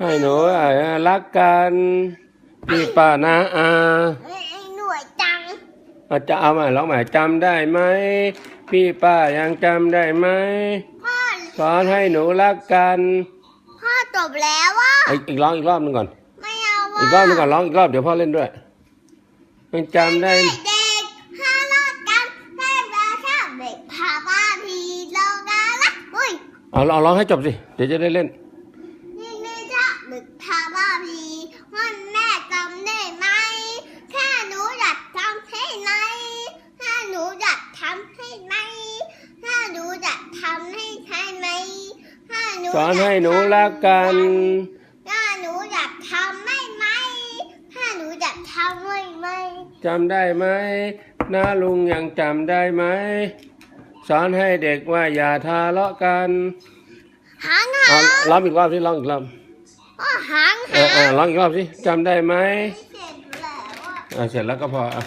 ให้หนูอะรักกันพี่ป้านะอาไอ้ไอ้หน่วยจังอาจะเอาใหม่ร้องใหม่จำได้ไหมพี่ป้ายังจำได้ไหมพ่อสอนให้หนูรักกันพ่อจบแล้วว่าอีกอีกร้องอีกรอบหนึงก่อน ไม่เอาว่าอีกรอบหนึงก่อนร้องอีกรอบเดี๋ยวพ่อเล่นด้วยยังจำได้เด็กๆห้าลอดกันให้แม่ชอบเด็กพาบ้าพีโลกาละอุ้ยเอาเอาร้องให้จบสิเดี๋ยวจะได้เล่นนี่ไม่ ชอบเด็กพาบ้าพีวันแม่จำได้ไหม แค่หนูอยากทำให้ไหมถ้าหนูอยากทำให้ไหมถ้าหนูอยากทำให้ใช่ไหมถ้าหนูสอนให้หนูรักกันถ้าหนูอยากทำไม่ไหมถ้าหนูอยากทำไม่ไหมจำได้ไหมน้าลุงยังจำได้ไหม สอนให้เด็กว่าอย่าทะเลาะกัน หางหา เอาร้องอีกรอบสิร้องอีกรอบ เอหาอเอองร้องอีกรอบสิจำได้ไหมเสร็จแล้วอะอะเสร็จแล้วก็พออะ